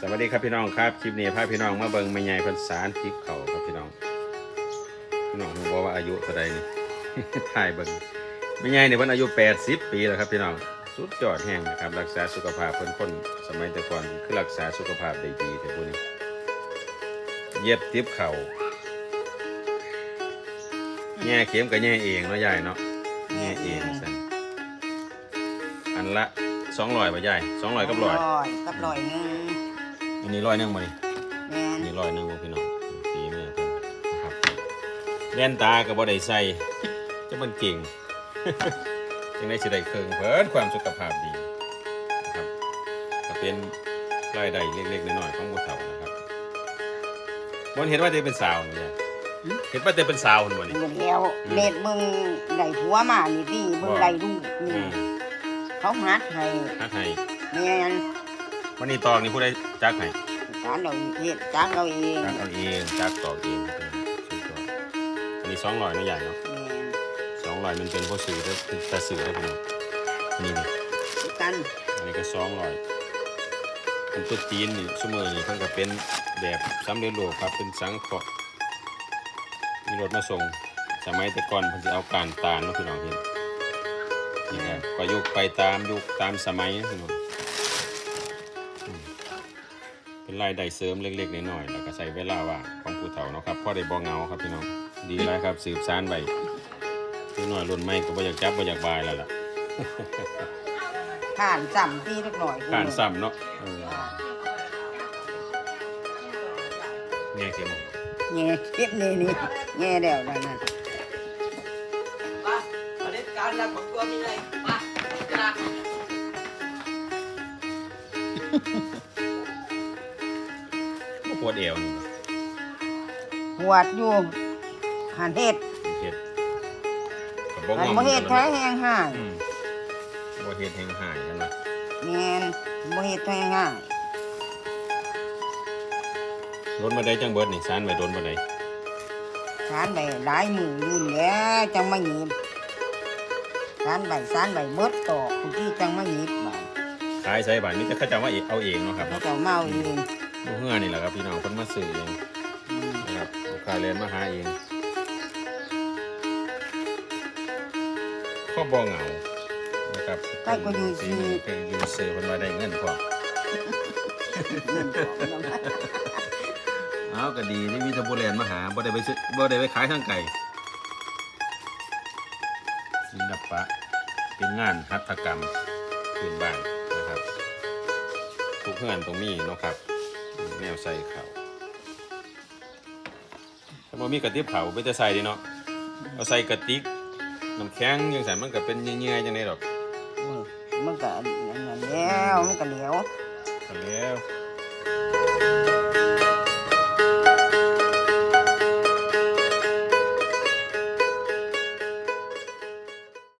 สวัสดีครับพี่น้องครับคลิปนี้พาพี่น้องมาเบิ่งแม่ใหญ่พันสารทิพเขาครับพี่น้องพี่น้องรู้บ่ว่าอายุเท่าใดนี่ถ่ายเบิ่งแม่ใหญ่เนี่ยเพิ่นอายุ 80 ปีแล้วครับพี่น้องสุดยอดแห่งนะครับรักษาสุขภาพเพิ่นคนสมัยแต่ก่อนคือรักษาสุขภาพได้ดีแต่พวกนี้เย็บทิพเขาแง่เข็มก็แง่เองเนาะยายเนาะแง่เองสันอันละ200บ่ยาย200กับ100ร้อยกับร้อยหนึง อันนี้ร้อยหนึงบ่นี่แม่นนี่ร้อยหนึงบ่พี่น้องสีมือเพิ่นนะครับแว่นตาก็บ่ได้ใส่จะมันเก่ง จังได้สิได้เครื่องเพิ่นความสุขภาพดีนะครับก็เป็นรายได้เล็กๆน้อยๆของผู้เฒ่านะครับบ่เห็นว่าจะเป็นสาวนี่เนี่ยเห็นว่าจะเป็นสาวนี่บ่นี่ หมดแล้วอืมเล็ดมึงได้ผัวมานี่ที่มึงว่าได้ลูกอืนี่มเขาหัดให้ฮักให้ แม่น วันนี้ตอกนี่ผู้ใดจักให้สารเราเฮ็ดจักเราเองจักเอาเองจักตอกเองครับสุดยอดอันนี้200นะใหญ่เนาะแม่นสองร้อยมันเป็นพอสื่อแล้วตาสื่อแล้วพี่น้องนี่นี่กันอันนี้ก็สองร้อยเป็นตัวจีนนี่ชั่วโมงนี่เพิ่นก็เป็นแบบสำเร็จรูปครับเป็นสังเคราะห์มีรถมาส่งสมัยแต่ก่อนเพิ่นสิเอาการตาลเนาะพี่น้องเห็นนี่ครับประยุกต์ไปตามยุคตามสมัยนะพี่น้องอืม เป็นรายได้เสริมเล็กๆน้อยๆแล้วก็ใช้เวลาว่างของผู้เฒ่าเนาะครับพอได้บ่เหงาครับพี่น้องดีแล้วครับสืบสานไว้คือหน่อยรุ่นใหม่ก็บ่อยากจับบ่อยากบายแล้วล่ะผ่านซ้ำที่เล็กน้อยการซ้ำเนาะเออแง่เข็มแง่เก็บนี่นี่แง่แล้วนั่นน่ะมาประเด็นการรับของตัวมีไงมากระดาษบ่ ปวดเอวนี่ปวดอยู่หันเฮ็ดเฮ็ดก็บ่หันงอมบ่เฮ็ดแท้แห้งห่างอืมบ่เฮ็ดแห่งหายกันนะแม่นบ่เฮ็ดแท้แห้งห่างรถมาได้จังเบิดนี่ซานไว้โดนบ่ได้สารใบหลายมือยุ่นแหล้วจังมาหยิบสารใบสารใบเบิดตอกคุณที่จังมาหยิบใบขายใส่บาทมีแต่เขาเจะมาเอาเองเนาะครับเขาเนาะ จะมาเอาเอง ลูกเฮือนี่แหละครับพี่น้องเพิ่นมาซื้อเองอืมนะครับลูกค้าเรียนมาหาเองก็บ่เหงานะครับใครก็อยู่ปีซื้อนี้คืออยู่ซื้อเพิ่นว่าได้เงินพอเงินของมันอ้าวก็ดีที่มีทบุเรียนมาหาบ่ได้ไปซื้อบ่ได้ไปขายทางไก่ศิลปะเป็นงานหัตถกรรมพื้นบ้านนะครับ ทุกเฮือนตรงนี้เนาะครับ แนวใส่เขาถ้าบ่มีกระติบเขาไปจะใส่ดิเนาะเอาใส่กระติกน้ำแข็งยังใส่มันก็เป็นเงี้ยๆจังได๋ดอกอืมมันก็อันนั้นแล้วมันก็เหลียวก็แล้ว